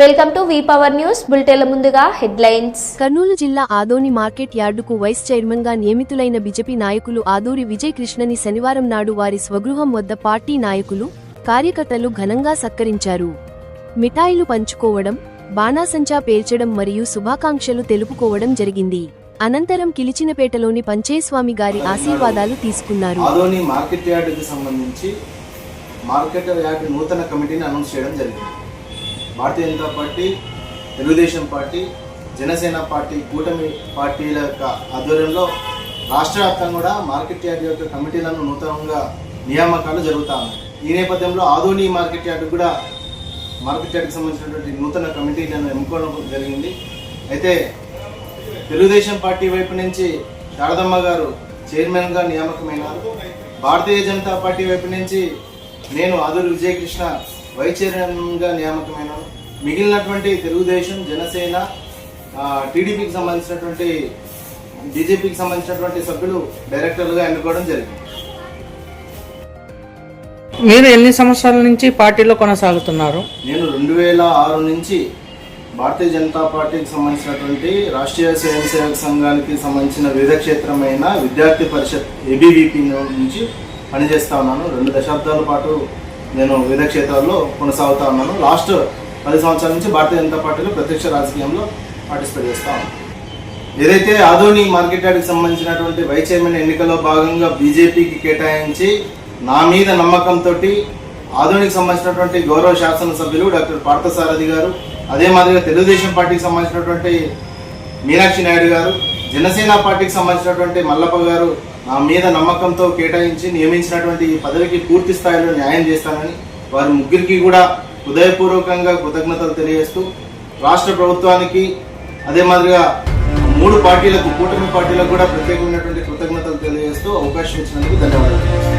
Welcome to V power news. బులెటిన్ల ముందుగా headlines. Kurnool జిల్లా Adoni market యార్డుకు వైస్ చైర్మన్గా నియమితులైన బీజేపీ నాయకులు ఆదూరి విజయ్ కృష్ణని శనివారం నాడు వారి స్వగృహం వద్ద పార్టీ నాయకులు కార్యకర్తలు ఘనంగా సత్కరించారు. మిఠాయిలు పంచుకోవడం బాణాసంచా పేల్చడం మరియు శుభాకాంక్షలు తెలుపుకోవడం జరిగింది. అనంతరం కిలిచినపేటలోని పంచేస్వామి గారి ఆశీర్వాదాలు తీసుకున్నారు. ఆదోని మార్కెట్ యార్డుకి సంబంధించి మార్కెట్ యార్డ్ నూతన కమిటీని అనౌన్స్ చేయడం జరిగింది. Bharatiya Janata party Telugu Desam party Janasena party కూటమి పార్టీల యొక్క ఆధ్వర్యంలో రాష్ట్ర వ్యాప్తంగా కూడా మార్కెట్ యార్డ్ యొక్క కమిటీలను నూతనంగా నియామకాలు జరుగుతా ఉన్నాయి. ఈ నేపథ్యంలో ఆధోని మార్కెట్ యార్డు కూడా మార్కెట్ యార్డ్కి సంబంధించినటువంటి నూతన కమిటీలను ఎన్నుకోవడం జరిగింది. అయితే తెలుగుదేశం పార్టీ వైపు నుంచి శారదమ్మ గారు చైర్మన్గా నియామకమైనారు. భారతీయ జనతా పార్టీ వైపు నుంచి నేను ఆదురు విజయకృష్ణ వైస్ చైర్మన్గా నియామకమైనాను మిగిలినటువంటి తెలుగుదేశం జనసేన టీడీపీకి సంబంధించినటువంటి బీజేపీకి సంబంధించినటువంటి సభ్యులు డైరెక్టర్లుగా ఎన్నుకోవడం జరిగింది. మీరు ఎన్ని సంవత్సరాల నుంచి పార్టీలో కొనసాగుతున్నారు? నేను రెండు వేల ఆరు నుంచి భారతీయ జనతా పార్టీకి సంబంధించినటువంటి రాష్ట్రీయ స్వయం సేవక సంఘానికి సంబంధించిన వివిధ క్షేత్రమైన విద్యార్థి పరిషత్ ఏబీవీపీ నుంచి పనిచేస్తా ఉన్నాను. రెండు దశాబ్దాల పాటు నేను వివిధ క్షేత్రాల్లో కొనసాగుతా ఉన్నాను. లాస్ట్ పది సంవత్సరాల నుంచి భారతీయ జనతా పార్టీలో ప్రత్యక్ష రాజకీయంలో పార్టిసిపేట్ చేస్తా ఉన్నాను. ఏదైతే ఆధోని మార్కెట్ యార్డ్కి సంబంధించినటువంటి వైస్ చైర్మన్ ఎన్నికలో భాగంగా బీజేపీకి కేటాయించి నా మీద నమ్మకంతో ఆధోనికి సంబంధించినటువంటి గౌరవ శాసనసభ్యులు డాక్టర్ పార్థసారథి గారు అదే మాదిరిగా తెలుగుదేశం పార్టీకి సంబంధించినటువంటి మీనాక్షి నాయుడు గారు జనసేన పార్టీకి సంబంధించినటువంటి మల్లప్ప గారు నా మీద నమ్మకంతో కేటాయించి నియమించినటువంటి ఈ పదవికి పూర్తి స్థాయిలో న్యాయం చేస్తానని వారి ముగ్గురికి కూడా హృదయపూర్వకంగా కృతజ్ఞతలు తెలియజేస్తూ రాష్ట్ర ప్రభుత్వానికి అదే మాదిరిగా మూడు పార్టీలకు కూటమి పార్టీలకు కూడా ప్రత్యేకమైనటువంటి కృతజ్ఞతలు తెలియజేస్తూ అవకాశం ఇచ్చినందుకు ధన్యవాదాలు.